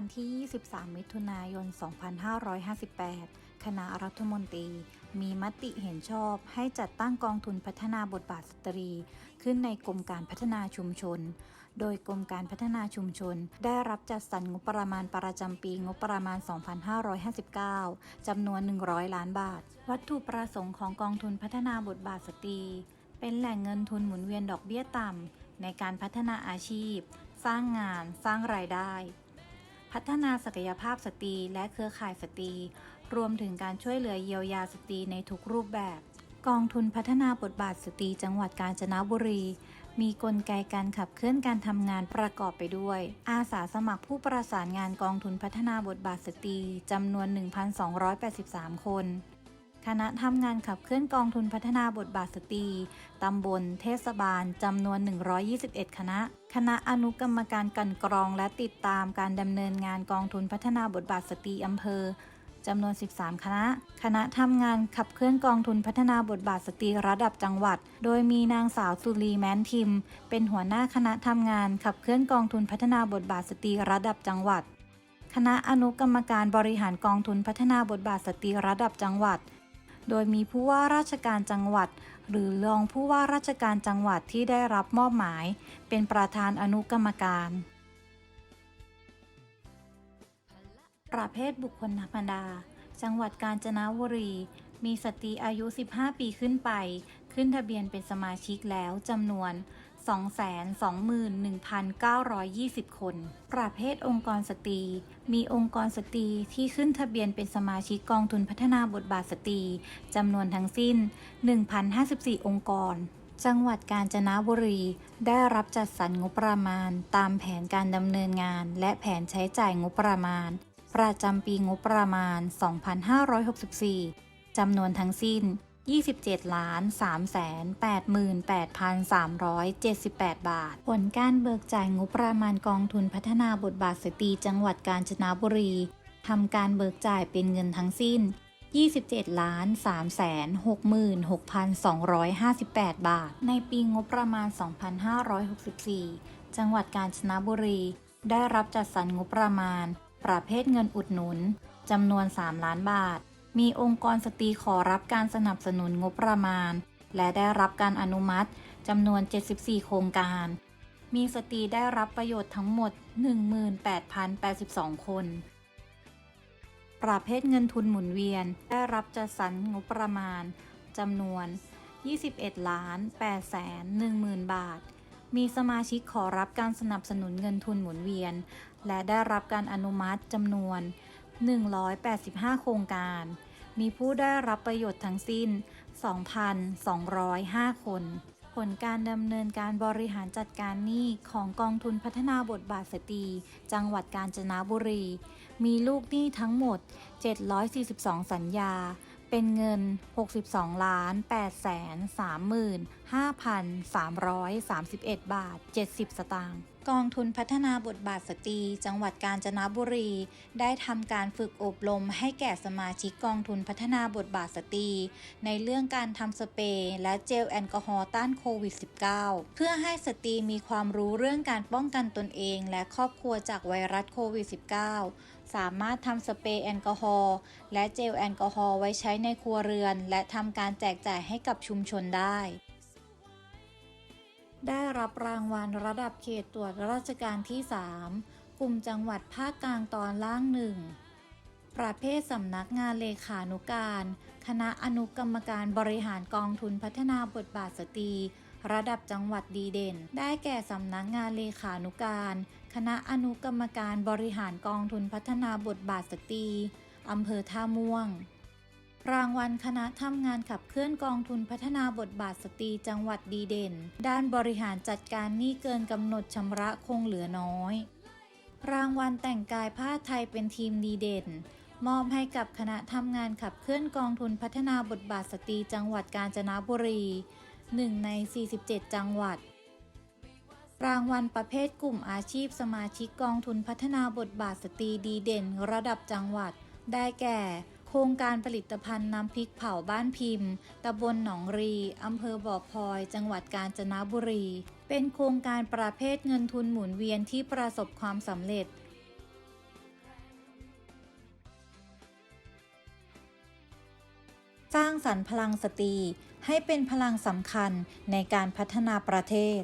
วันที่ 23 มิถุนายน 2558 คณะรัฐมนตรี มีมติเห็นชอบให้จัดตั้งกองทุนพัฒนาบทบาทสตรี ขึ้นในกรมการพัฒนาชุมชน โดยกรมการพัฒนาชุมชน ได้รับจัดสรรงบประมาณประจำปีงบประมาณ 2559 จำนวน 100 ล้านบาท วัตถุประสงค์ของกองทุนพัฒนาบทบาทสตรี เป็นแหล่งเงินทุนหมุนเวียนดอกเบี้ยต่ำในการพัฒนาอาชีพ สร้างงาน สร้างรายได้ พัฒนาศักยภาพสตรีและเครือข่ายสตรี รวมถึงการช่วยเหลือเยียวยาสตรีในทุกรูปแบบ กองทุนพัฒนาบทบาทสตรีจังหวัดกาญจนบุรี มีกลไกการขับเคลื่อนการทำงานประกอบไปด้วย อาสาสมัครผู้ประสานงานกองทุนพัฒนาบทบาทสตรีจำนวน 1,283 คน คณะทำงานขับเคลื่อนกองทุนพัฒนาบทบาทสตรี ตำบล เทศบาล จำนวน 121 คณะ คณะอนุกรรมการกันกรองและติดตามการดำเนินงานกองทุนพัฒนาบทบาทสตรีอำเภอจำนวน 13 คณะ คณะทำงานขับเคลื่อนกองทุนพัฒนาบทบาทสตรีระดับจังหวัด โดยมีนางสาวสุรีแมนทิม เป็นหัวหน้าคณะทำงานขับเคลื่อนกองทุนพัฒนาบทบาทสตรีระดับจังหวัด คณะอนุกรรมการบริหารกองทุนพัฒนาบทบาทสตรีระดับจังหวัด โดยมีผู้ว่าราชการจังหวัด หรือรองผู้ว่าราชการจังหวัดที่ได้รับมอบหมาย เป็นประธานอนุกรรมการ ประเภทบุคคลธรรมดา จังหวัดกาญจนบุรี มีสตรีอายุ 15 ปีขึ้นไป ขึ้นทะเบียนเป็นสมาชิกแล้วจำนวน 221,920 คน ประเภทองค์กรสตรี มีองค์กรสตรีที่ขึ้นทะเบียนเป็นสมาชิกกองทุนพัฒนาบทบาทสตรีจำนวนทั้งสิ้น 1,054 องค์กร จังหวัดกาญจนบุรี ได้รับจัดสรรงบประมาณ ตามแผนการดำเนินงาน และแผนใช้จ่ายงบประมาณ ประจำปีงบประมาณ 2564จำนวนทั้งสิ้น 27ล้าน3แสน88,378 บาท ผลการเบิกจ่ายงบประมาณกองทุนพัฒนาบทบาทสตรีจังหวัดกาญจนบุรีทำการเบิกจ่ายเป็นเงินทั้งสิ้น 27ล้าน3แสน66,258 บาท ในปีงบประมาณ 2564 จังหวัดกาญจนบุรี ได้รับจัดสรรงบประมาณ ประเภทเงินอุดหนุนจำนวน 3 ล้านบาท มีองค์กรสตรีขอรับการสนับสนุนงบประมาณ และได้รับการอนุมัติจำนวน 74 โครงการ มีสตรีได้รับประโยชน์ทั้งหมด 18,082 คน ประเภทเงินทุนหมุนเวียนได้รับจัดสรรงบประมาณจำนวน 21 ล้าน8แสน1หมื่นบาท มีสมาชิกขอรับการสนับสนุนเงินทุนหมุนเวียน และได้รับการอนุมัติจำนวน 185 โครงการ มีผู้ได้รับประโยชน์ทั้งสิ้น 2,205 คน ผลการดำเนินการบริหารจัดการหนี้ของกองทุนพัฒนาบทบาทสตรี จังหวัดกาญจนบุรี มีลูกหนี้ทั้งหมด 742 สัญญา เป็นเงิน 62ล้าน8แสน35,331 บาท 70 สตางค์กองทุนพัฒนาบทบาทสตรีจังหวัดกาญจนบุรี ได้ทำการฝึกอบรมให้แก่สมาชิกกองทุนพัฒนาบทบาทสตรี ในเรื่องการทำสเปรย์และเจลแอลกอฮอล์ต้านโควิด -19 เพื่อให้สตรีมีความรู้เรื่องการป้องกันตนเองและครอบครัวจากไวรัสโควิด -19 สามารถทำสเปรย์แอลกอฮอล์และเจลแอลกอฮอล์ไว้ใช้ในครัวเรือน และทำการแจกจ่ายให้กับชุมชนได้ ได้รับรางวัลระดับเขตตรวจราชการที่ 3 กลุ่มจังหวัดภาคกลางตอนล่างหนึ่งประเภทสำนักงานเลขานุการ คณะอนุกรรมการบริหารกองทุนพัฒนาบทบาทสตรี ระดับจังหวัดดีเด่น ได้แก่สำนักงานเลขานุการ คณะอนุกรรมการบริหารกองทุนพัฒนาบทบาทสตรีอำเภอท่าม่วง รางวัลคณะทำงานขับเคลื่อนกองทุนพัฒนาบทบาทสตรีจังหวัดดีเด่น ด้านบริหารจัดการหนี้เกินกำหนดชำระคงเหลือน้อย รางวัลแต่งกายผ้าไทยเป็นทีมดีเด่น มอบให้กับคณะทำงานขับเคลื่อนกองทุนพัฒนาบทบาทสตรีจังหวัดกาญจนบุรี 1 ใน 47 จังหวัด รางวัลประเภทกลุ่มอาชีพสมาชิกกองทุนพัฒนาบทบาทสตรีดีเด่นระดับจังหวัด ได้แก่ โครงการผลิตภัณฑ์น้ำพริกเผาบ้านพิมพ์ตำบลหนองรีอำเภอบ่อพลอย จังหวัดกาญจนบุรี เป็นโครงการประเภทเงินทุนหมุนเวียนที่ประสบความสำเร็จ สร้างสรรค์พลังสตรีให้เป็นพลังสำคัญในการพัฒนาประเทศ